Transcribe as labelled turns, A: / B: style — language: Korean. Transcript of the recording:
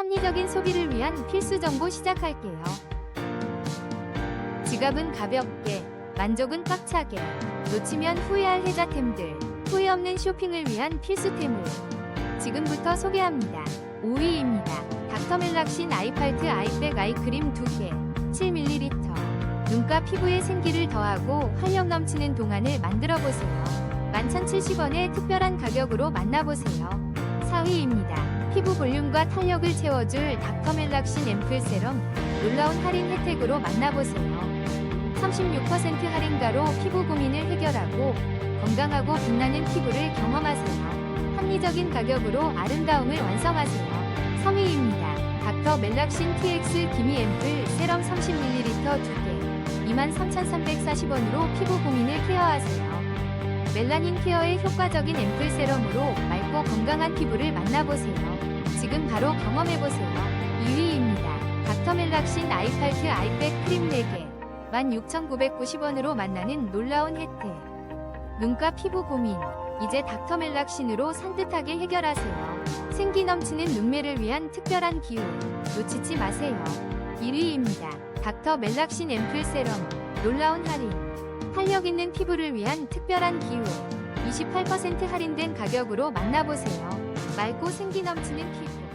A: 합리적인 소비를 위한 필수 정보 시작할게요. 지갑은 가볍게, 만족은 꽉차게, 놓치면 후회할 혜자템들, 후회 없는 쇼핑을 위한 필수템을 지금부터 소개합니다. 5위입니다. 닥터멜락신 아이팔트 아이백 아이크림 2개, 7ml. 눈가 피부에 생기를 더하고 활력 넘치는 동안을 만들어 보세요. 11,070원의 특별한 가격으로 만나보세요. 4위입니다. 피부 볼륨과 탄력을 채워줄 닥터멜락신 앰플 세럼 놀라운 할인 혜택으로 만나보세요. 36% 할인가로 피부 고민을 해결하고 건강하고 빛나는 피부를 경험하세요. 합리적인 가격으로 아름다움을 완성하세요. 3위입니다. 닥터 멜락신 TX 기미 앰플 세럼 30ml 2개 23,340원으로 피부 고민을 케어하세요. 멜라닌 케어에 효과적인 앰플 세럼으로 맑고 건강한 피부를 만나보세요. 지금 바로 경험해보세요. 2위입니다. 닥터멜락신 아이팔트 아이백 크림 4개 16,990원으로 만나는 놀라운 혜택. 눈가 피부 고민. 이제 닥터멜락신으로 산뜻하게 해결하세요. 생기 넘치는 눈매를 위한 특별한 기운. 놓치지 마세요. 1위입니다. 닥터 멜락신 앰플 세럼. 놀라운 할인. 활력 있는 피부를 위한 특별한 기운. 28% 할인된 가격으로 만나보세요. 맑고 생기 넘치는 피부.